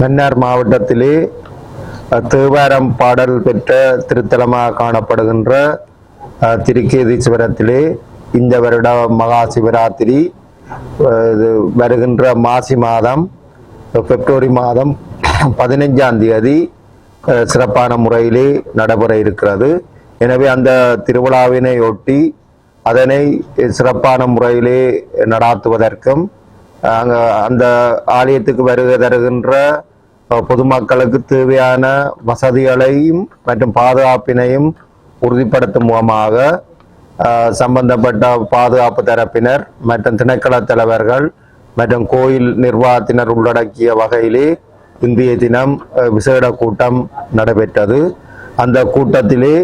மன்னார் மாவட்டத்திலே தேவாரம் பாடல் பெற்ற திருத்தலமாக காணப்படுகின்ற திருக்கேதீஸ்வரத்திலே இந்த வருட மகா சிவராத்திரி இது வருகின்ற மாசி மாதம் பிப்ரவரி மாதம் பதினைஞ்சாம் தேதி சிறப்பான முறையிலே நடைபெற இருக்கிறது. எனவே அந்த திருவிழாவினை ஒட்டி அதனை சிறப்பான முறையிலே நடாத்துவதற்கும் அங்கே அந்த ஆலயத்துக்கு வருகை தருகின்ற பொதுமக்களுக்கு தேவையான வசதிகளையும் மற்றும் பாதுகாப்பினையும் உறுதிப்படுத்தும் மூலமாக சம்பந்தப்பட்ட பாதுகாப்பு தரப்பினர் மற்றும் திணைக்கள தலைவர்கள் மற்றும் கோயில் நிர்வாகத்தினர் உள்ளடக்கிய வகையிலே இந்திய தினம் விசேட கூட்டம் நடைபெற்றது. அந்த கூட்டத்திலே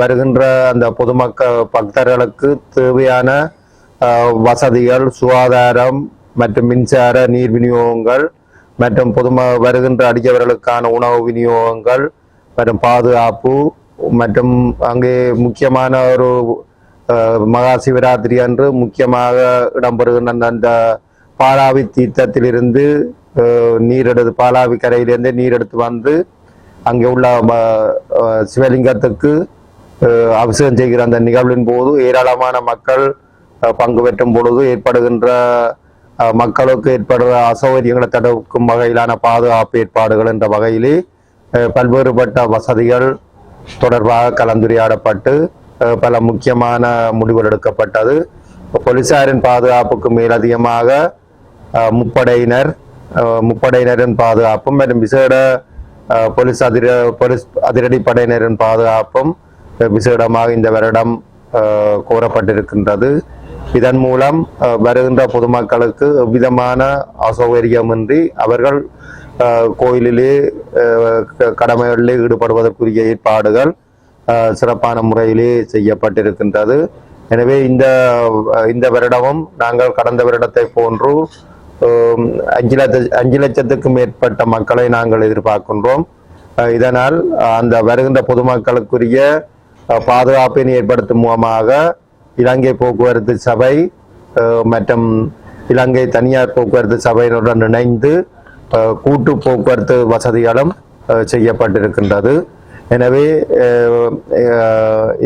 வருகின்ற அந்த பொதுமக்கள் பக்தர்களுக்கு தேவையான வசதிகள் சுகாதாரம் மற்றும் மின்சார நீர் விநியோகங்கள் மற்றும் பொதுமாக வருகின்ற அடித்தவர்களுக்கான உணவு விநியோகங்கள் மற்றும் பாதுகாப்பு மற்றும் அங்கே முக்கியமான ஒரு மகா சிவராத்திரி அன்று முக்கியமாக இடம்பெறுகின்ற அந்த- அந்த பாலாவி தீர்த்தத்திலிருந்து நீர் எடுத்து பாலாவி கரையிலிருந்து நீர் எடுத்து வந்து அங்கே உள்ள ம- சிவலிங்கத்துக்கு அபிஷேகம் செய்கிற அந்த நிகழ்வின் போது ஏராளமான மக்கள் பங்கு பெற்றும் பொழுது ஏற்படுகின்ற மக்களுக்கு ஏற்படுற அசௌகரியங்களை தடுக்கும் வகையிலான பாதுகாப்பு ஏற்பாடுகள் என்ற வகையிலே பல்வேறுபட்ட வசதிகள் தொடர்பாக கலந்துரையாடப்பட்டு பல முக்கியமான முடிவுகள் எடுக்கப்பட்டது. போலீசாரின் பாதுகாப்புக்கு மேலதிகமாக முப்படையினர் முப்படையினரின் பாதுகாப்பும் மற்றும் விசேட போலீஸ் அதிர போலீஸ் அதிரடி படையினரின் பாதுகாப்பும் விசேடமாக இந்த வருடம் கூறப்பட்டிருக்கின்றது கோரப்பட்டிருக்கின்றது. இதன் மூலம் வருகின்ற பொதுமக்களுக்கு எவ்விதமான அசௌகரியமின்றி அவர்கள் கோயிலிலே க- கடமைகளிலே ஈடுபடுவதற்குரிய ஏற்பாடுகள் சிறப்பான முறையிலே செய்யப்பட்டிருக்கின்றது. எனவே இந்த இந்த வருடமும் நாங்கள் கடந்த வருடத்தை போன்று அஞ்சு லட்ச அஞ்சு லட்சத்துக்கும் மேற்பட்ட மக்களை நாங்கள் எதிர்பார்க்கின்றோம். இதனால் அந்த வருகின்ற பொதுமக்களுக்குரிய பாதுகாப்பினை ஏற்படுத்தும் மூலமாக இலங்கை போக்குவரத்து சபை மற்றும் இலங்கை தனியார் போக்குவரத்து சபையினுடன் இணைந்து கூட்டு போக்குவரத்து வசதிகளும் செய்யப்பட்டிருக்கின்றது. எனவே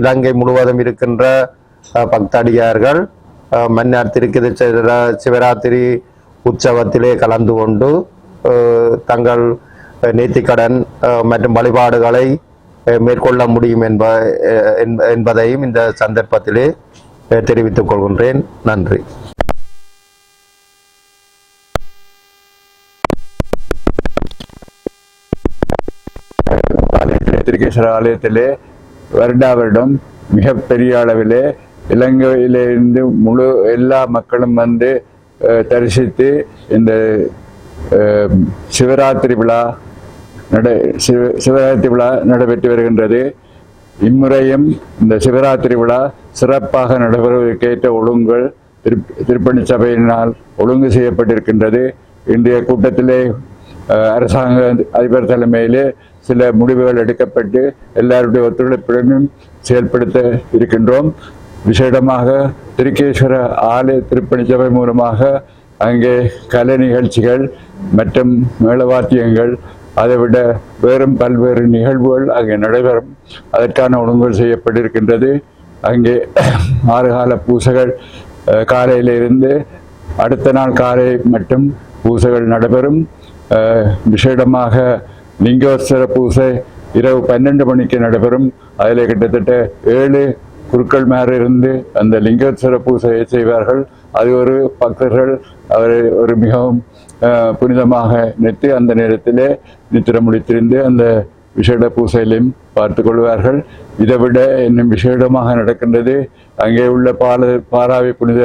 இலங்கை முழுவதும் இருக்கின்ற பக்தடியார்கள் மன்னார் திருக்கதி சிவராத்திரி உற்சவத்திலே கலந்து கொண்டு தங்கள் நேர்த்திக்கடன் மற்றும் வழிபாடுகளை மேற்கொள்ள முடியும் என்ப என்பதையும் இந்த சந்தர்ப்பத்திலே தெரிவித்துக் கொள்கின்றேன். நன்றி. திருக்கேஸ்வர ஆலயத்திலே வருடா வருடம் மிகப்பெரிய அளவிலே இலங்கையிலிருந்து முழு எல்லா மக்களும் வந்து அஹ், தரிசித்து இந்த அஹ், சிவராத்திரி விழா நட சிவ சிவராத்திரி விழா நடைபெற்று வருகின்றது. இம்முறையும் இந்த சிவராத்திரி விழா சிறப்பாக நடைபெறுவதற்கேற்ற ஒழுங்குகள் திருப்பணி சபையினால் ஒழுங்கு செய்யப்பட்டிருக்கின்றது. இன்றைய கூட்டத்திலே அரசாங்க அதிபர் தலைமையிலே சில முடிவுகள் எடுக்கப்பட்டு எல்லாருடைய ஒத்துழைப்புடனும் செயல்படுத்த இருக்கின்றோம். விசேடமாக திருக்கேஸ்வர ஆலய திருப்பணி சபை மூலமாக அங்கே கலை நிகழ்ச்சிகள் மற்றும் மேளவாத்தியங்கள் அதைவிட வேறும் பல்வேறு நிகழ்வுகள் அங்கே நடைபெறும். அதற்கான ஒழுங்குகள் செய்யப்பட்டிருக்கின்றது. அங்கே ஆறுகால பூசைகள் காலையிலிருந்து அடுத்த நாள் காலை மட்டும் பூசைகள் நடைபெறும். விஷேடமாக விசேடமாக பூசை இரவு பன்னெண்டு மணிக்கு நடைபெறும். அதில் கிட்டத்தட்ட ஏழு குருக்கள் மேல இருந்து அந்த லிங்கோத்சர பூசையை செய்வார்கள். அது ஒரு பக்தர்கள் அவரை ஒரு மிகவும் புனிதமாக நினைத்து அந்த நேரத்திலே நித்திரம் முடித்திருந்து அந்த விசேட பூசையிலையும் பார்த்து கொள்வார்கள். இதை விட இன்னும் விசேடமாக நடக்கின்றது அங்கே உள்ள பால பாராவி புனித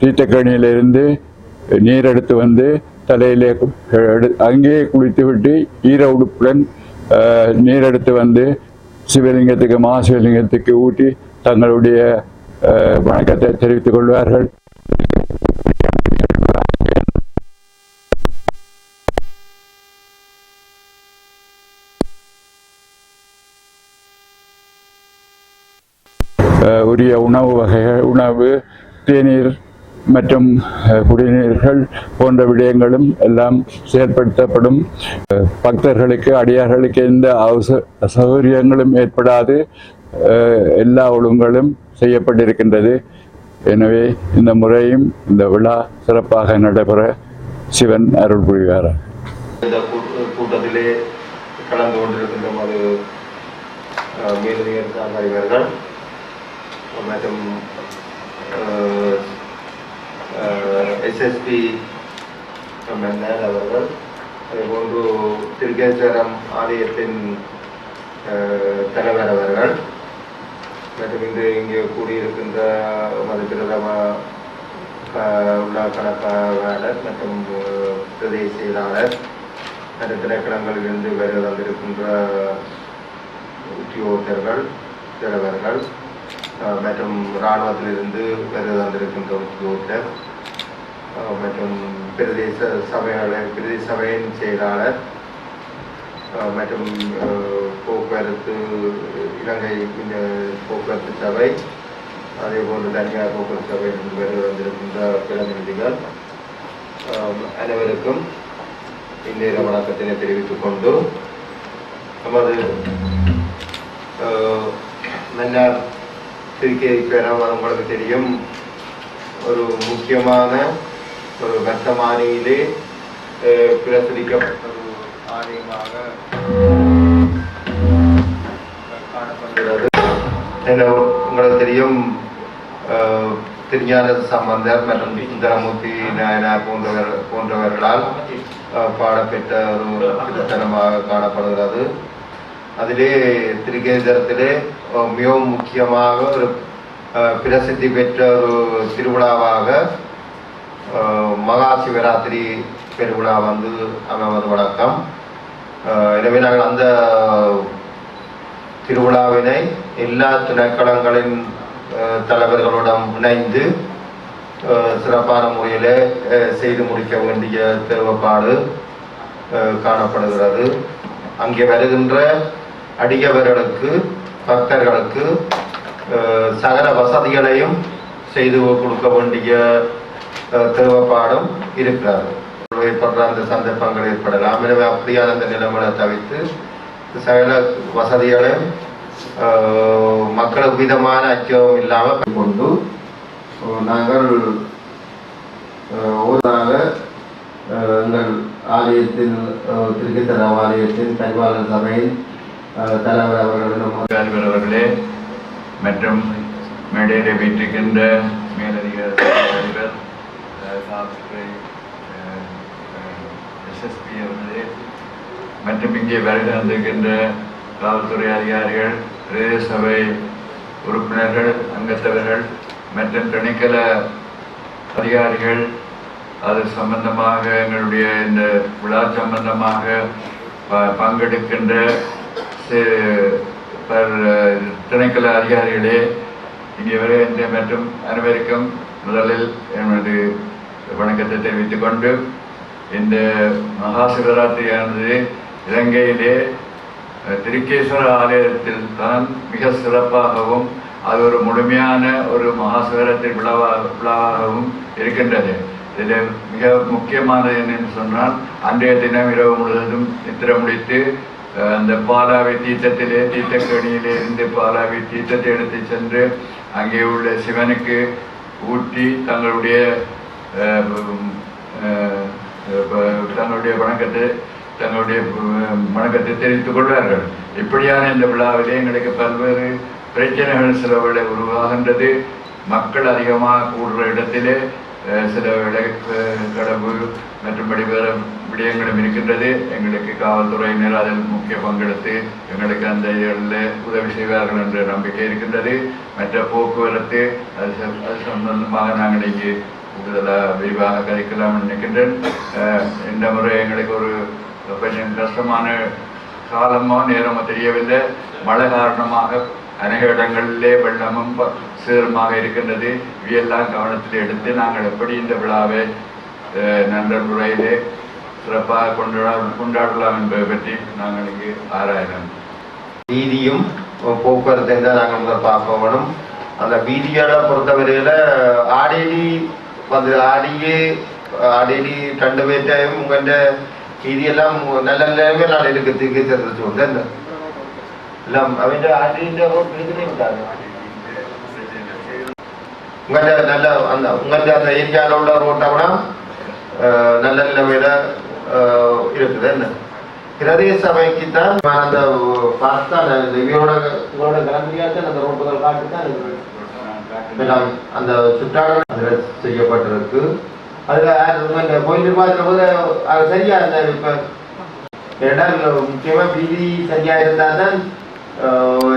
தீர்த்தக்கணியிலிருந்து நீர் எடுத்து வந்து தலையிலே கு- அங்கேயே குளித்து விட்டு ஈர உடுப்புடன் நீர் எடுத்து வந்து சிவலிங்கத்துக்கு மகாசிவலிங்கத்துக்கு ஊட்டி தங்களுடைய வணக்கத்தை தெரிவித்துக் கொள்வார்கள். உரிய உணவு வகைகள் உணவு தேநீர் மற்றும் குடிநீர்கள் போன்ற விடயங்களும் எல்லாம் செயல்படுத்தப்படும் பக்தர்களுக்கு அடியார்களுக்கு எந்த அவச அசௌகரியங்களும் ஏற்படாது. எல்லா ஒழுங்குகளும் செய்யப்பட்டிருக்கின்றது. எனவே இந்த முறையும் இந்த விழா சிறப்பாக நடைபெற சிவன் அருள் புரிவாராக இந்த கூட்டத்திலே கலந்து கொண்டிருக்கின்ற மது அஹ், மேலதிக மற்றும் எஸ்எஸ்பி மன்னர் அவர்கள் அதேபோன்று திருக்கேஸ்வரம் ஆலயத்தின் தலைவர் அவர்கள் மற்றும் இன்று இங்கே கூடியிருக்கின்ற மது உள்ள கணக்காளர் மற்றும் பிரதேச செயலாளர் மற்ற திரைக்களங்களிலிருந்து வருகை வந்திருக்கின்ற உத்தியோகத்தர்கள் தலைவர்கள் மற்றும் இராணுவத்திலிருந்து வருகை வந்திருக்கின்ற உத்தியோகத்தர் மற்றும் பிரதேச சபையாளர் பிரதேச சபையின் செயலாளர் மற்றும் போக்குவரத்து இலங்கை இந்த போக்குவரத்து சபை அதே போன்று தனியார் போக்குவரத்து சபை வருகை வந்திருக்கின்ற பிரதிநிதிகள் அனைவருக்கும் இந்நேர வணக்கத்தினை தெரிவித்துக் கொண்டு நமது அஹ், திருக்கேரி பேராமல் உங்களுக்கு தெரியும் ஒரு முக்கியமான ஒரு வர்த்தமானியிலே அஹ், பிரசுரிக்கப்பட்ட ஒரு ஆலயமாக என்ன uh, உங்களுக்கு தெரியும் uh, திருஞான சம்பந்தர் மற்றும் சுந்தரமூர்த்தி நாயனார் போன்றவர் போன்றவர்களால் uh, பாடப்பெற்ற ஒரு திருத்தலமாக காணப்படுகிறது. அதிலே திருக்கேந்திரத்திலே மிகவும் முக்கியமாக ஒரு பிரசித்தி பெற்ற ஒரு திருவிழாவாக மகா சிவராத்திரி பெருவிழா வந்து அமைவது வழக்கம். எனவே நாங்கள் அந்த திருவிழாவினை எல்லா திணைக்களங்களின் தலைவர்களுடன் இணைந்து சிறப்பான முறையில் செய்து முடிக்க வேண்டிய தேவைப்பாடு காணப்படுகிறது. அங்கே வருகின்ற அடியவர்களுக்கு பக்தர்களுக்கு சகல வசதிகளையும் செய்து கொடுக்க வேண்டிய தேவைப்பாடும் இருக்கிறார்கள் ஏற்படுற அந்த சந்தர்ப்பங்கள் ஏற்படலாம். எனவே அப்படியான அந்த நிலைமையை தவிர்த்து சகல வசதிகளையும் மக்களுக்கு விதமான அச்சம் இல்லாமல் கொண்டு நாங்கள் ஆஹ், எங்கள் ஆலயத்தின் ஆஹ், திருக்கத்தரம் ஆலயத்தின் பரிபாலன சபையின் தலைவர் அவர்களிடம் அவர்களே மற்றும் மேடையில் வைத்திருக்கின்ற மேலதிக அதிபர் எஸ்எஸ்பி அவர்களே மற்றும் இங்கே வருகை வந்திருக்கின்ற காவல்துறை அதிகாரிகள் பிரதேச சபை உறுப்பினர்கள் அங்கத்தவர்கள் மற்றும் திணைக்கள அதிகாரிகள் அது சம்பந்தமாக எங்களுடைய இந்த விழா சம்பந்தமாக ப- பங்கெடுக்கின்ற திணைக்கல பர் அதிகாரிகளே இங்கே வருகின்ற மற்றும் அனைவருக்கும் முதலில் எனது வணக்கத்தை தெரிவித்துக் கொண்டு இந்த மகா சிவராத்திரியானது இலங்கையிலே திருக்கேஸ்வர ஆலயத்தில் தான் மிக சிறப்பாகவும் அது ஒரு முழுமையான ஒரு மகா சிவராத்திரி விழாவா விழாவாகவும் இருக்கின்றது. இதில் மிக முக்கியமானது என்னென்னு சொன்னால் அன்றைய தினம் இரவு முழுவதும் நித்திர முடித்து அந்த பாலாவை தீர்த்தத்திலே தீர்த்தக்கணியிலே இருந்து பாலாவை தீர்த்தத்தை எடுத்து சென்று அங்கே உள்ள சிவனுக்கு ஊட்டி தங்களுடைய தங்களுடைய வணக்கத்தை தங்களுடைய அஹ், வணக்கத்தை தெரிவித்துக் கொள்வார்கள் இப்படியான இந்த விழாவிலே எங்களுக்கு பல்வேறு பிரச்சனைகள் சில வேளை உருவாகின்றது மக்கள் அதிகமாக கூடுற இடத்திலே அஹ், சில விளக்கு கடவு மற்றும்படி வேறு விடயங்களும் இருக்கின்றது எங்களுக்கு காவல்துறையினர் அதில் முக்கிய பங்கெடுத்து எங்களுக்கு அந்த இதில் உதவி செய்வார்கள் என்ற நம்பிக்கை இருக்கின்றது மற்ற போக்குவரத்து அது சம்- அது சம்பந்தமாக நாங்கள் இங்கே கூடுதலாக விரிவாக கதைக்கலாம் நினைக்கின்றேன் அஹ், இந்த முறை எங்களுக்கு ஒரு கொஞ்சம் கஷ்டமான காலமோ நேரமோ தெரியவில்லை. மழை காரணமாக அநேக இடங்களிலே வெள்ளமும் சீரமாக இருக்கின்றது. இவையெல்லாம் கவனத்தில் எடுத்து நாங்கள் எப்படி இந்த விழாவை அஹ், நல்ல முறையிலே சிறப்பாக கொண்டாட கொண்டாடலாம் என்பதை பற்றி நாங்கள் இங்கு ஆராயணும் வீதியும் போக்குவரத்தை தான் நாங்கள் முதல் பார்க்கணும் அந்த வீதிகளை பொறுத்தவரையில் ஆடேலி வந்து ஆடியே ஆடி ரெண்டு பேர்ட்டையும் உங்கள்கிட்ட இதெல்லாம் நல்ல நிலைமை நான் இருக்கு திக்கு தெரிஞ்சு வந்து என்ன எல்லாம் அவன் ஆடின்ற ரோட் இருக்குன்னே விட்டாங்க உங்கள்கிட்ட நல்ல அந்த உங்கள்ட்ட அந்த ஏரியாவில் உள்ள ரோட்டை நல்ல நிலைமையில இருக்குது என்ன பிரதேச சபைக்கு தான் அந்த பார்த்தா இவரோட இவரோட கிளம்பியாச்சும் அந்த ரோட்டுகள் காட்டு தான் இருக்குது அந்த சுற்றாடல் செய்யப்பட்டிருக்கு அதில் இந்த கோயில் நிர்வாகத்தில் போது அது சரியாக இருந்தார் இப்போ. இடம் முக்கியமாக வீதி சரியாக இருந்தால் தான்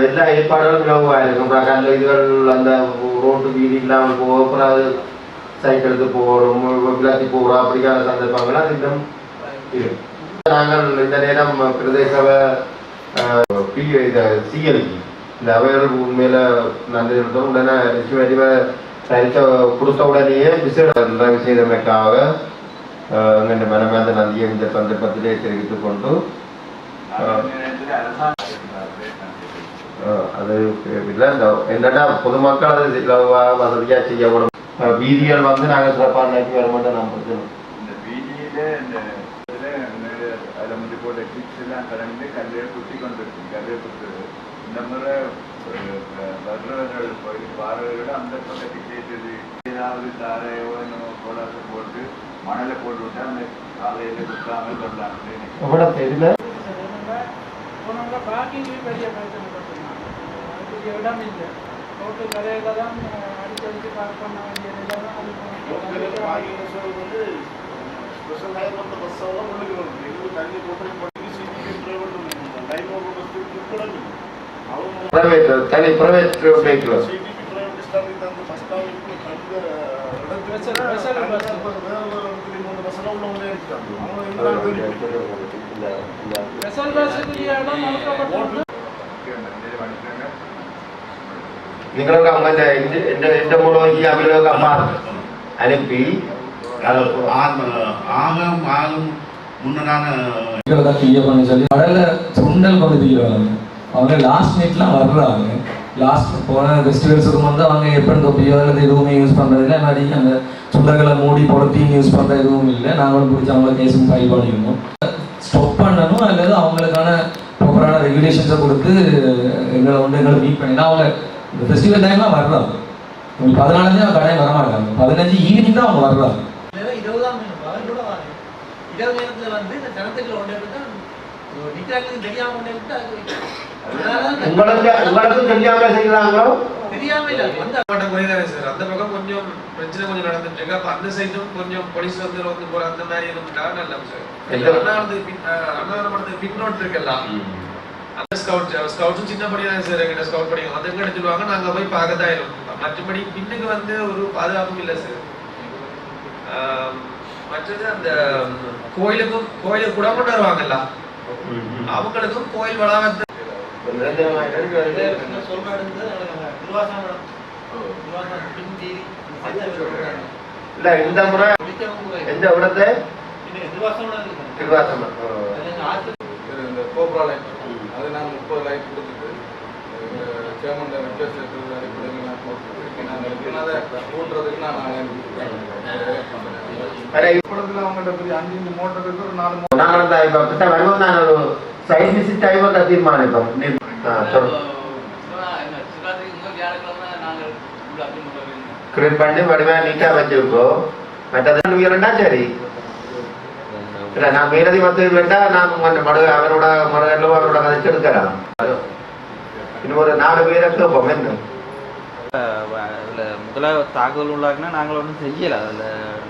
எல்லா ஏற்பாடுகளும் இலகுவா இருக்கும் அப்புறம் கல்ல இதுகள் அந்த ரோட்டு வீதி இல்லாமல் போக அப்புறம் அது எடுத்து போகிறோம் விளாத்தி போகிறோம் அப்படிக்கான சந்தர்ப்பங்கள்லாம் அது இன்னும் இருக்கு. நாங்கள் இந்த நேரம் பிரதேச பி இதை சிஎல்இ இந்த அவையோட மேலே நன்றி இருந்தோம் உடனே லட்சுமி அறிவை தரித்த கொடுத்த உடனேயே விசேட செய்தமைக்காக எங்கள் மனமார்ந்த நன்றியை இந்த சந்தர்ப்பத்திலே தெரிவித்துக் கொண்டு அது இல்லை இந்த என்னடா பொதுமக்கள் அது வசதியாக செய்யப்படும் வீதிகள் வந்து நாங்கள் சிறப்பாக நோக்கி வர மாட்டோம் நம்புறோம் இந்த வீதியில இந்த அதுல முந்தி போட்ட கிட்ஸ் எல்லாம் கடந்து கல்லையை குத்தி கொண்டிருக்கு கல்லையை குத்துறது. இந்த முறை வர்றவர்கள் போய் பார்வையோட அந்த பக்கத்தை கேட்டது ஏதாவது தாரையோ என்னமோ கோலாசம் போட்டு மணலை போட்டு விட்டா அந்த காலையில விட்டாமல் கொள்ளலாம்னு தெரியல இடம் இல்லை ரோட்டு கரையில தான் அடிக்கடிக்கு பார்க் பண்ண வேண்டிய வந்து ஸ்பெஷல் பஸ் எல்லாம் உள்ளுக்கு தண்ணி போட்டு பண்ணி டிரைவர் ஓவர் பஸ் கூட அவங்க பிரைவேட் தனி பிரைவேட் வெஹிக்கிள் சிட்டிக்கு டிரைவர் ஸ்டாண்டிங் தந்து பஸ் ஸ்டாண்டுக்கு தந்த Special- special bus. வேற வேற இடத்துல இந்த பஸ் எல்லாம் உள்ளவங்களே இருக்காங்க அவங்க எல்லாம் தெரியும் ஸ்பெஷல் பஸ்ஸுக்குரிய இடம் ஒதுக்கப்பட்டிருக்கு இந்த வண்டிங்க നിങ്ങൾക്ക് അങ്ങനെ എന്റെ എന്റെ എന്റെ മൂലം ഈ അവരൊക്കെ അമ്മ അനുപ്പി അത് ஆகும் ஆகும் முன்னதான தான் கிளியர் பண்ணி சொல்லி கடல்ல சுண்டல் கொண்டு தீர்வாங்க அவங்க லாஸ்ட் மினிட்லாம் வர்றாங்க. லாஸ்ட் போன ஃபெஸ்டிவல்ஸுக்கு வந்து அவங்க எப்பன் தொப்பியோ அல்லது எதுவுமே யூஸ் பண்ணுறதில்ல மாதிரி அந்த சுண்டல்களை மூடி பொருத்தியும் யூஸ் பண்ணுற எதுவும் இல்லை. நாங்களும் பிடிச்ச அவங்கள கேஸும் ஃபைல் பண்ணியிருந்தோம் ஸ்டாப் பண்ணணும். அல்லது அவங்களுக்கான ப்ராப்பரான ரெகுலேஷன்ஸை கொடுத்து எங்களை வந்து எங்களை மீட் பண்ணி அவங்க இந்த ஃபெஸ்டிவல் டைம்லாம் வர்றாங்க. பதினாலஞ்சு பதினாலு தான் கடையை வரமாட்டாங்க பதினஞ்சு ஈவினிங் தான் அவங்க வர்றாங்க. இரவு நேரத்தில் வந்து இந்த ஜனத்துக்குள்ள ஒன்று எடுத்து நிக்கிறாங்களுக்கு தெரியாம அது உங்களுக்கு உங்களுக்கு தெரியாம செய்யறாங்களோ அந்த பக்கம் கொஞ்சம் பிரச்சனை கொஞ்சம் நடந்துட்டு இருக்கு. அப்ப அந்த சைடும் கொஞ்சம் போலீஸ் வந்து வந்து போற அந்த மாதிரி இருந்துட்டா நல்லா சார். அண்ணா வந்து அண்ணா படத்துக்கு பின்னோட் இருக்குல்ல. அந்த ஸ்கவுட் ஸ்கவுட்ஸும் சின்ன படி தான் சார் எங்கிட்ட ஸ்கவுட் படிக்கும் அது எங்க எடுத்துருவாங்க நாங்க போய் பார்க்க தான் இருக்கும் மற்றபடி பின்னுக்கு வந்து ஒரு பாதுகாப்பும் இல்லை சார். மற்றது அந்த கோயிலுக்கும் கோயிலுக்கு கூட கொண்டு வருவாங்கல்ல. அவங்களுக்கும் கோயில் வளாகத்தை இல்ல இந்த முறை எந்த இடத்தை ஆற்று இந்த கோப்ரா லைன் அது நாங்கள் முப்பது லைன் கொடுத்துட்டு சேர்மன் ரிக்வஸ்ட் இருக்கிறது அடிப்படையில் நான் கொடுத்துட்டு இருக்குன்னா அதை கூட்டுறதுக்கு நான் அரை படத்தில் அவங்கள்ட்ட பெரிய அஞ்சு அஞ்சு மோட்டர் இருக்கு ஒரு நாலு மோட்டர் நாங்கள் இந்த இப்ப கிட்ட வரும்போது நான் ஒரு சைட் விசிட் டைம் தீர்மானிப்போம். நீ ஆ, சொல்லு சிவராத்திரி இன்னும் வியாழக்கிழமை நாங்கள் உள்ள அப்படின்னு கிளீன் பண்ணி வடிவா நீட்டா வச்சிருக்கோம் மற்றது இரண்டா சரி. இல்ல நான் மீறதி மத்த வேண்டா நான் கொஞ்சம் மடு அவரோட மடுகளும் அவரோட கதைச்சு எடுக்கிறேன் இன்னும் ஒரு நாலு பேரை கேட்போம் என்ன? அதில் முதல்ல தாக்குதல் உள்ளாக்குனா நாங்கள் ஒன்றும் செய்யலை. அதில்